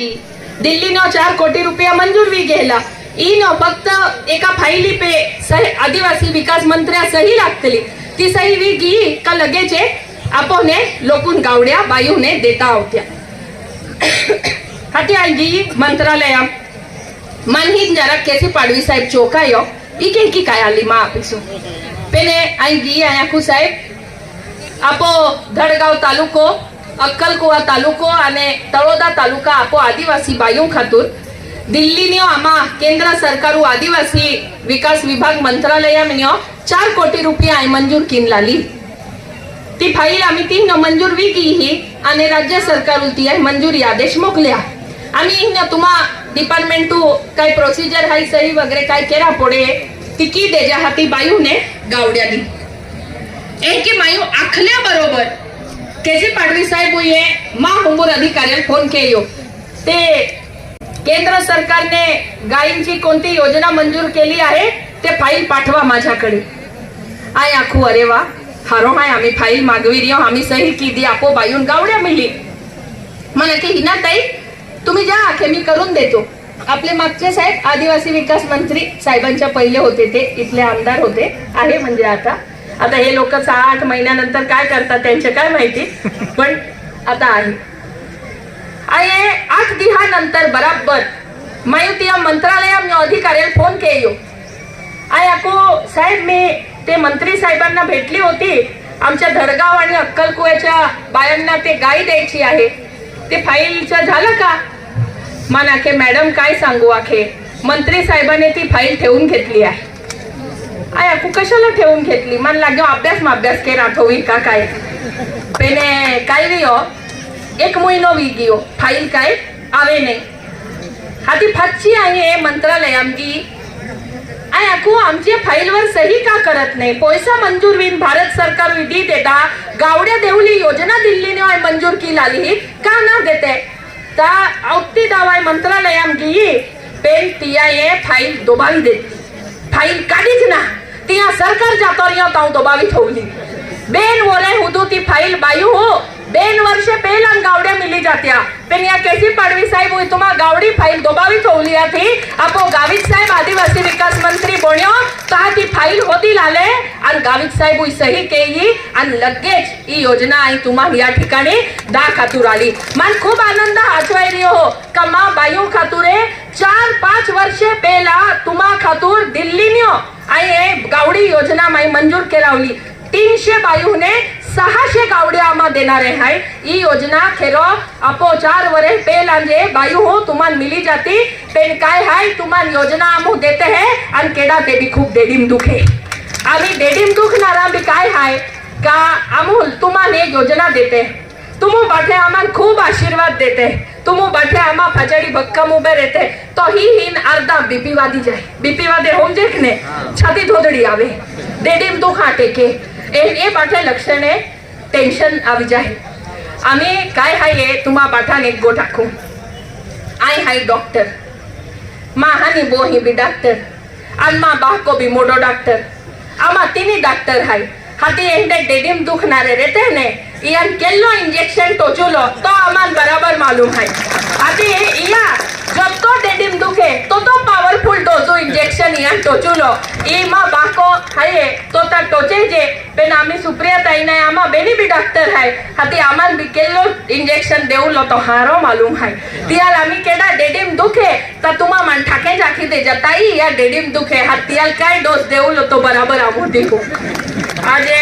दिल्लीनो चार कोटी रुपया मंजूर बी केला ईनो फक्त एका फाईली पे सही आदिवासी विकास मंत्र्या सही लागतली ती सही बी गी का लगेच आपोने लोकून गावड्या बायूने देता होत्या हाती आई गी मंत्रालया मनहीन जरा केसी पाडवी साहेब ચોકાયો ઈ કે કી કાય આલી માં આપીશું પેને આઈ ગી આયા કુ સાહેબ આપો ધડગાવ તાલુકો અક્કલકુવા તાલુકો અને તળોદા તાલુકા આપો આદિવાસી બાયું ખાતુર. દિલ્હીની આમાં કેન્દ્ર સરકારું આદિવાસી વિકાસ વિભાગ મંત્રાલયમ્યો ચાર કોટી રૂપિયા મંજૂર કિનલાલી. ती फाईल आम्ही तीन मंजूर विकी ही आणि राज्य सरकार ती आहे मंजुरी आदेश मोकल्या आम्ही न तुम्हा डिपार्टमेंट टू काय प्रोसिजर हाय सही वगैरे काय केला पोडे ती की देजा हाती बायूने गावड्यानी एक की मायू आखल्या बरोबर केसी पाडवी साहेब ये मा हुंबूर अधिकाऱ्याला फोन केलो ते केंद्र सरकारने गायींची कोणती योजना मंजूर केली आहे ते फाईल पाठवा माझ्याकडे. आय आखू अरे वा हारो हाय आम्ही फाईल मागवी रिओ आम्ही सही की दी आपो बायून गावड्या मिली. मला की हिना ताई तुम्ही जा आखे मी करून देतो. आपले मागचे साहेब आदिवासी विकास मंत्री साहेबांच्या पहिले होते ते इथले आमदार होते आहे म्हणजे आता. आता हे लोक सहा आठ महिन्यानंतर काय करतात त्यांचे काय माहिती? पण आता आहे. आहे आठ दिहानंतर बराबर. माहिती या मंत्रालया मी अधिकाऱ्याला फोन केयो. आय अको साहेब मी ते मंत्री साहेबांना भेटली होती. आमच्या धडगाव आणि अक्कलकुव्याच्या बायांना ते गाई द्यायची आहे. ते फाईलचं झालं का? मनाखे मॅडम काय सांगू आखे? मंत्री साहेबाने ती फाईल ठेवून घेतली आहे. आया अकू कशाला ठेवून घेतली? मन लाग्यो अभ्यास मा अभ्यास के आठवी का काय. पेने काय रियो हो? एक महिनो वी गियो हो. फाईल काय? आवे नाही हा ती आहे मंत्रालय आमची. आय आखू आमच्या फाईलवर सही का करत नाही? पैसा मंजूर विन भारत सरकार विधी देता. गावड्या देवली योजना दिल्लीने आय मंजूर की लाली का ना देते? ता औती दावाय मंत्रालय आमची. पेन तिया ये फाईल दोबावी देते. फाईल काढीच ना. तिया सरकार जातो रियो ताऊ दोबावी ठेवली बेन बोले हुदू ती फाईल बायू हो बेन वर्षे पेल गावड्या मिली जात्या पण या केसी पाडवी साहेब हुई तुम्हा गावडी फाईल दोबावी ठेवली थी आपो गावित साहेब आदिवासी विकास मंत्री बोण्यो ता ती फाईल होती लाले. आणि गावित साहेब सही केली आणि लगेच ही योजना आई तुम्हा या ठिकाणी दा खातूर आली. मन खूप आनंद आठवाय रियो हो. का मा बायू खातुरे चार पाच वर्षे पेला तुम्हा खातूर दिल्लीन्यो आई हे गावडी योजना माई मंजूर केलावली. तीनशे बायूने सहाशे गावड्या आम्हा देणार आहे ही योजना खेरो अपो चार वरे पेल आंजे बायू हो तुम्हाला मिली जाती. पेन काय हाय तुम्हाला योजना आमू देते है. आणि केडा ते बी खूप डेडीम दुखे. आम्ही डेडीम दुखणारा बी काय हाय? का अमूल तुम्हाला हे योजना देते. तुमू बाठे आम्हाला खूप आशीर्वाद देते. तुमू बाठे आम्हा फजाडी भक्कम उभे रहते. तो ही हिन अर्धा बीपी वादी जाए बीपी वादे होम जेखने छाती धोदड़ी आवे. दुख आटे એ પાઠા લક્ષણે ટેન્શન આવી જાય અમે કાંઈ હાય તુમા પાઠાને ગોઠાખું આય હાય ડોક્ટર મા હાની બોહી બી ડાક્ટર આન મા બાહકો બી મોટો ડાક્ટર આમાં તીની ડાક્ટર હાય હાથી એને ડેડીમ દુખ ના રે રેતે ને ઈયાન કેલ્લો ઇન્જેક્શન ટોચુલો તો અમાન બરાબર માલુમ હાય હાથી ઈયા ગપતો ડેડીમ દુખે તો તો પાવરફુલ ટોચું ઇન્જેક્શન યાન ટોચું લો એમાં બાકો હાયે તો તાર ટોચે જે બેન આમી સુપ્રિયા તાઈને આમાં બેની બી ડોક્ટર હાય હાથી આમાં બી કેલ્લો ઇન્જેક્શન દેવું લો તો હારો માલુમ હાય તિયાલ આમી કેડા ડેડીમ દુખે તા તુમા મન ઠાકે જાખી દે જતાઈ યા ડેડીમ દુખે હા તિયાલ કાય ડોઝ દેવું લો તો બરાબર આમો દીકું આજે